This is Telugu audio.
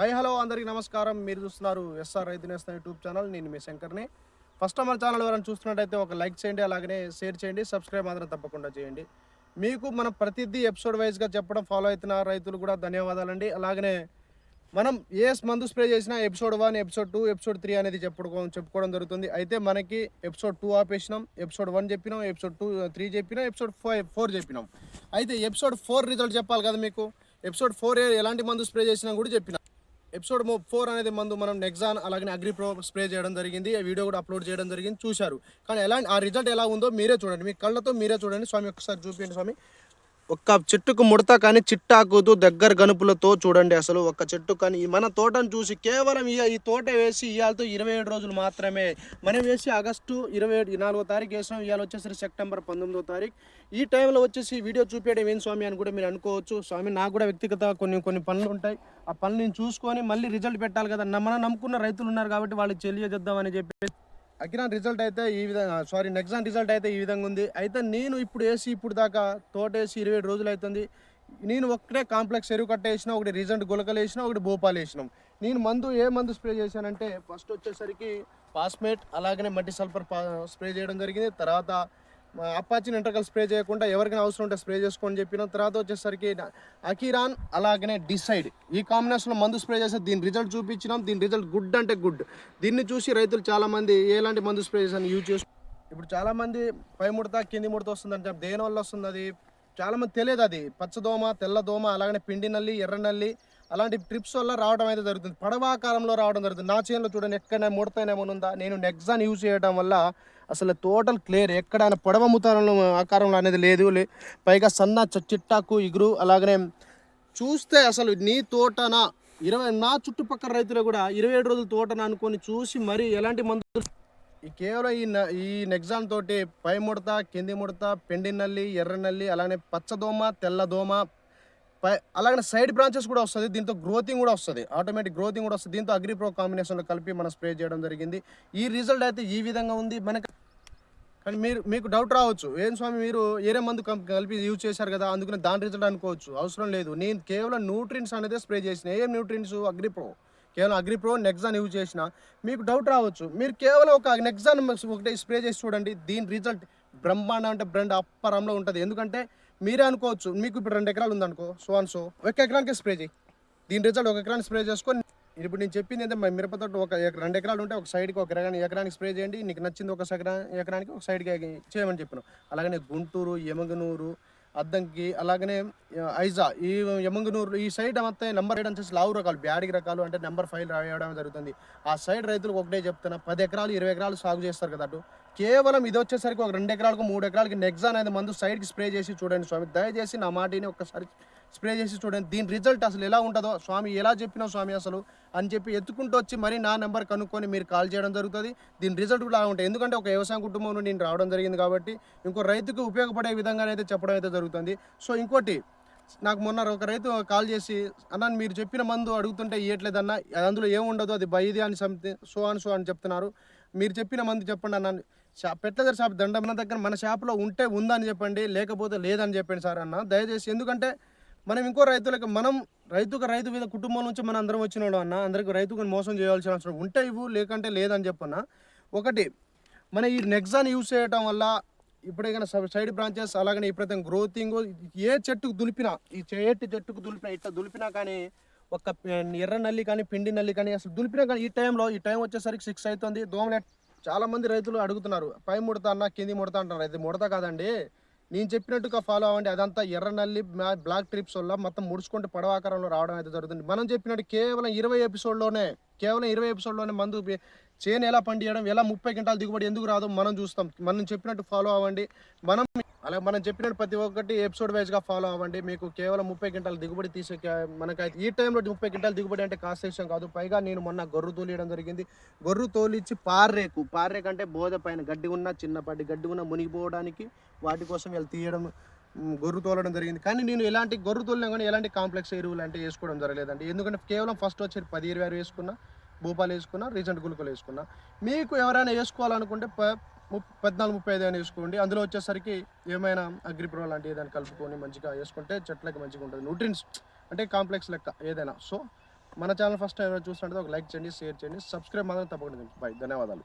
హాయ్ హలో అందరికీ నమస్కారం. మీరు చూస్తున్నారు ఎస్ఆర్ రైతు నేస్తం యూట్యూబ్ ఛానల్. నేను మీ శంకర్ని. ఫస్ట్ మన ఛానల్ ఎవరైనా చూస్తున్నట్టయితే ఒక లైక్ చేయండి అలాగనే షేర్ చేయండి సబ్స్క్రైబ్ మాత్రం తప్పకుండా చేయండి. మీకు మనం ప్రతిదీ ఎపిసోడ్ వైజ్గా చెప్పడం ఫాలో అవుతున్న రైతులు కూడా ధన్యవాదాలండి. అలాగనే మనం ఏ మందు స్ప్రే చేసినా episode one episode two episode three అనేది చెప్పుకో చెప్పుకోవడం జరుగుతుంది. అయితే మనకి ఎపిసోడ్ టూ ఆపేసినాం ఎపిసోడ్ వన్ చెప్పినాం ఎపిసోడ్ టూ త్రీ చెప్పినాం ఎపిసోడ్ ఫైవ్ ఫోర్ చెప్పినాం. అయితే ఎపిసోడ్ ఫోర్ రిజల్ట్ చెప్పాలి కదా మీకు? ఎపిసోడ్ ఫోర్ ఎలాంటి మందు స్ప్రే చేసినా కూడా చెప్పిన. ఎపిసోడ్ ఫోర్ అనేది మందు మనం నెక్సాన్ అలాగే అగ్రి ప్రో స్ప్రే చేయడం జరిగింది. ఆ వీడియో కూడా అప్లోడ్ చేయడం జరిగింది. చూశారు. కానీ ఎలా ఆ రిజల్ట్ ఎలా ఉందో మీరే చూడండి. మీ కళ్ళతో మీరే చూడండి. స్వామి ఒకసారి చూపించండి స్వామి. ఒక్క చెట్టుకు ముడత కానీ చిట్టాకుతూ దగ్గర గనుపులతో చూడండి అసలు ఒక్క చెట్టు కానీ. ఈ మన తోటను చూసి కేవలం ఈ ఈ తోట వేసి ఇవాళతో ఇరవై ఏడు రోజులు మాత్రమే. మనం వేసి ఆగస్టు ఇరవై ఏడు నాలుగో తారీఖు వేసాం ఇవాళ వచ్చేసరి సెప్టెంబర్ పంతొమ్మిదో తారీఖు. ఈ టైంలో వచ్చేసి వీడియో చూపించడం ఏం స్వామి అని కూడా మీరు అనుకోవచ్చు. స్వామి నాకు కూడా వ్యక్తిగత కొన్ని కొన్ని పనులు ఉంటాయి. ఆ పనులు నేను చూసుకొని మళ్ళీ రిజల్ట్ పెట్టాలి కదా. మన నమ్ముకున్న రైతులు ఉన్నారు కాబట్టి వాళ్ళకి తెలియజేద్దామని చెప్పి అకిరాన్ రిజల్ట్ అయితే ఈ విధంగా సారీ నెక్సాన్ రిజల్ట్ అయితే ఈ విధంగా ఉంది. అయితే నేను ఇప్పుడు వేసి ఇప్పుడు దాకా తోటేసి ఇరవై ఏడు రోజులు అవుతుంది నేను ఒక్కటే కాంప్లెక్స్ ఎరువు కట్టేసిన ఒకటి రిజల్ట్ గులకలు వేసిన ఒకటి భోపాలు వేసినాం. నేను మందు ఏ మందు స్ప్రే చేశానంటే ఫస్ట్ వచ్చేసరికి పాస్మేట్ అలాగనే మట్టి సల్ఫర్ స్ప్రే చేయడం జరిగింది. తర్వాత అప్పాచిన ఎంట్రకల్ స్ప్రే చేయకుండా ఎవరికైనా అవసరం ఉంటే స్ప్రే చేసుకోని చెప్పిన తర్వాత వచ్చేసరికి అకీరాన్ అలాగనే డిసైడ్ ఈ కాంబినేషన్లో మందు స్ప్రే చేస్తే దీని రిజల్ట్ చూపించినాం. దీని రిజల్ట్ గుడ్ అంటే గుడ్ దీన్ని చూసి రైతులు చాలామంది ఎలాంటి మందు స్ప్రే చేసాను యూజ్ చేసు ఇప్పుడు చాలామంది పై ముడత కింది ముడత వస్తుందంటే దేని వల్ల వస్తుంది అది? చాలామంది తెలియదు అది. పచ్చదోమ తెల్లదోమ అలాగనే పిండి నల్లి ఎర్ర నల్లి అలాంటి ట్రిప్స్ వల్ల రావడం అయితే జరుగుతుంది. పడవాకారంలో రావడం జరుగుతుంది. నా చేనులో చూడండి ఎక్కడైనా ముడతైనా ఉందా? నేను నెక్సాన్ యూజ్ చేయడం వల్ల అసలు టోటల్ క్లియర్ ఎక్కడైనా పొడవ ముతారంలో ఆకారంలో అనేది లేదు. లే- పైగా సన్న చిట్టాకు ఇగురు అలాగనే చూస్తే అసలు నీ తోటన? ఇరవై నా చుట్టుపక్కల రైతులు కూడా ఇరవై ఏడు రోజుల తోటన అనుకొని చూసి మరి ఎలాంటి మందులు ఈ కేవలం ఈ ఈ నెగ్జామ్ తోటి పై ముడత కింది ముడత పెండి నల్లి ఎర్ర నల్లి అలానే పచ్చదోమ తెల్లదోమ అలాగే సైడ్ బ్రాంచెస్ కూడా వస్తుంది. దీంతో గ్రోతింగ్ కూడా వస్తుంది. ఆటోమేటిక్ గ్రోతింగ్ కూడా వస్తుంది. దీంతో అగ్రిప్రో కాంబినేషన్లో కలిపి మనం స్ప్రే చేయడం జరిగింది. ఈ రిజల్ట్ అయితే ఈ విధంగా ఉంది. మనకి కానీ మీరు మీకు డౌట్ రావచ్చు. ఏం స్వామి మీరు ఏరే మందు కలిపి యూజ్ చేశారు కదా అందుకని దాని రిజల్ట్ అనుకోవచ్చు. అవసరం లేదు. నేను కేవలం న్యూట్రిన్స్ అనేది స్ప్రే చేసిన. ఏం న్యూట్రిన్స్ అగ్రి ప్రో కేవలం అగ్రిప్రో నెక్సాన్ యూజ్ చేసిన. మీకు డౌట్ రావచ్చు. మీరు కేవలం ఒక నెక్సాన్ ఒకటి స్ప్రే చేసి చూడండి. దీని రిజల్ట్ బ్రహ్మాండం అంటే బ్రెండ్ అప్పరంలో ఉంటుంది. ఎందుకంటే మీరే అనుకోవచ్చు. మీకు ఇప్పుడు రెండు ఎకరాలు ఉందనుకో సో అండ్ సో ఒక ఎకరానికి స్ప్రే చేయి. దీని రిజల్ట్ ఒక ఎకరానికి స్ప్రే చేసుకొని ఇప్పుడు నేను చెప్పింది ఏంటంటే మా మిరప తోట ఒక రెండు ఎకరాలు ఉంటే ఒక సైడ్కి ఒక ఎకరానికి ఎకరానికి స్ప్రే చేయండి. నీకు నచ్చింది ఒక ఎకరా ఎకరానికి ఒక సైడ్కి చేయమని చెప్పిన. అలాగనే గుంటూరు యమగనూరు అద్దంకి అలాగనే ఐజా ఈ యమంగనూరు ఈ సైడ్ అంతా నెంబర్ ఎయిట్ వచ్చేసి లావు రకాలు బ్యాడిగి రకాలు అంటే నెంబర్ ఫైవ్ రాయడం జరుగుతుంది. ఆ సైడ్ రైతులకు ఒకటే చెప్తున్నా పది ఎకరాలు ఇరవై ఎకరాలు సాగు చేస్తారు కదా అటు. కేవలం ఇది వచ్చేసరికి ఒక రెండు ఎకరాలకు మూడు ఎకరాలకి నెగ్జా అనేది మందు సైడ్కి స్ప్రే చేసి చూడండి స్వామి. దయచేసి నా మాటిని ఒక్కసారి స్ప్రే చేసి చూడండి. దీని రిజల్ట్ అసలు ఎలా ఉంటుందో స్వామి ఎలా చెప్పినా స్వామి అసలు అని చెప్పి ఎత్తుకుంటూ వచ్చి మరి నా నెంబర్ కనుక్కొని మీరు కాల్ చేయడం జరుగుతుంది. దీని రిజల్ట్ కూడా అలా ఉంటాయి ఎందుకంటే ఒక వ్యవసాయ కుటుంబం నుండి నేను రావడం జరిగింది కాబట్టి ఇంకో రైతుకు ఉపయోగపడే విధంగా అయితే చెప్పడం అయితే జరుగుతుంది. సో ఇంకోటి నాకు మొన్న ఒక రైతు కాల్ చేసి అన్న మీరు చెప్పిన మందు అడుగుతుంటే ఇవ్వట్లేదన్న అందులో ఏముండదు అది బయది అని సంథింగ్ సో అని సో అని చెప్తున్నారు. మీరు చెప్పిన మందు చెప్పండి అన్న. షా పెట్టదర్ షాప్ దండమన దగ్గర మన షాప్లో ఉంటే ఉందని చెప్పండి లేకపోతే లేదని చెప్పండి సార్ అన్న. దయచేసి ఎందుకంటే మనం ఇంకో రైతులకు మనం రైతుకు రైతు మీద కుటుంబం నుంచి మనం అందరం వచ్చిన అన్న అందరికి రైతుకు మోసం చేయాల్సిన అవసరం ఉంటే ఇవ్వు లేకంటే లేదని చెప్పన్న. ఒకటి మన ఈ నెక్సాన్ యూస్ చేయటం వల్ల ఇప్పుడే సైడ్ బ్రాంచెస్ అలాగనే ఇప్పుడైతే గ్రోతింగ్ ఏ చెట్టుకు దులిపినా ఈ చేటి చెట్టుకు దులిపినా ఇట్లా దులిపినా కానీ ఒక ఎర్ర నల్లి కానీ పిండి నల్లి కానీ అసలు దులిపినా కానీ ఈ టైంలో ఈ టైం వచ్చేసరికి సిక్స్ అవుతుంది. దోమలే చాలా మంది రైతులు అడుగుతున్నారు పై ముడత అన్న కింది ముడత అంటారు అయితే ముడత కాదండి. నేను చెప్పినట్టుగా ఫాలో అవ్వండి. అదంతా ఎర్ర నల్లి బ్లాక్ ట్రిప్స్ వల్ల మొత్తం ముడుచుకుంటూ పడవాకారంలో రావడం అయితే జరుగుతుంది. మనం చెప్పినట్టు కేవలం ఇరవై ఎపిసోడ్లోనే కేవలం ఇరవై ఎపిసోడ్లోనే మందు చేను ఎలా పండియడం ఎలా ముప్పై గంటల దిగుబడి ఎందుకు రాదో మనం చూస్తాం. మనం చెప్పినట్టు ఫాలో అవ్వండి. మనం అలాగే మనం చెప్పిన ప్రతి ఒక్కటి ఎపిసోడ్ వైజ్గా ఫాలో అవ్వండి. మీకు కేవలం ముప్పై గంటల దిగుబడి తీసే మనకైతే ఈ టైంలో ముప్పై గంటల దిగుబడి అంటే కాస్త విషయం కాదు. పైగా నేను మొన్న గొర్రు తోలియడం జరిగింది. గొర్రు తోలిచ్చి పార్రేకు పార్రేకు అంటే బోధ పైన గడ్డి ఉన్న చిన్నపాటి గడ్డి ఉన్న మునిగిపోవడానికి వాటి కోసం వీళ్ళు తీయడం గొర్రు తోలడం జరిగింది. కానీ నేను ఎలాంటి గొర్రు తోలినా కానీ ఎలాంటి కాంప్లెక్స్ ఎరువులు అంటే వేసుకోవడం జరగలేదండి. ఎందుకంటే కేవలం ఫస్ట్ వచ్చి పది ఇరవై ఆరు వేసుకున్నా భూపాలు వేసుకున్నా రీసెంట్ గులుకలు వేసుకున్నా. మీకు ఎవరైనా వేసుకోవాలనుకుంటే ప పద్నాలుగు ముప్పై ఐదు అని వేసుకోండి. అందులో వచ్చేసరికి ఏమైనా అగ్రిప్రో లాంటి ఏదైనా కలుపుకొని మంచిగా వేసుకుంటే చెట్లకి మంచిగా ఉంటుంది. న్యూట్రిన్స్ అంటే కాంప్లెక్స్ లెక్క ఏదైనా. సో మన ఛానల్ ఫస్ట్ టైం చూసినట్టు ఒక లైక్ చేయండి షేర్ చేయండి. సబ్స్క్రైబ్ మాత్రం తప్పకుండా. బాయ్ ధన్యవాదాలు.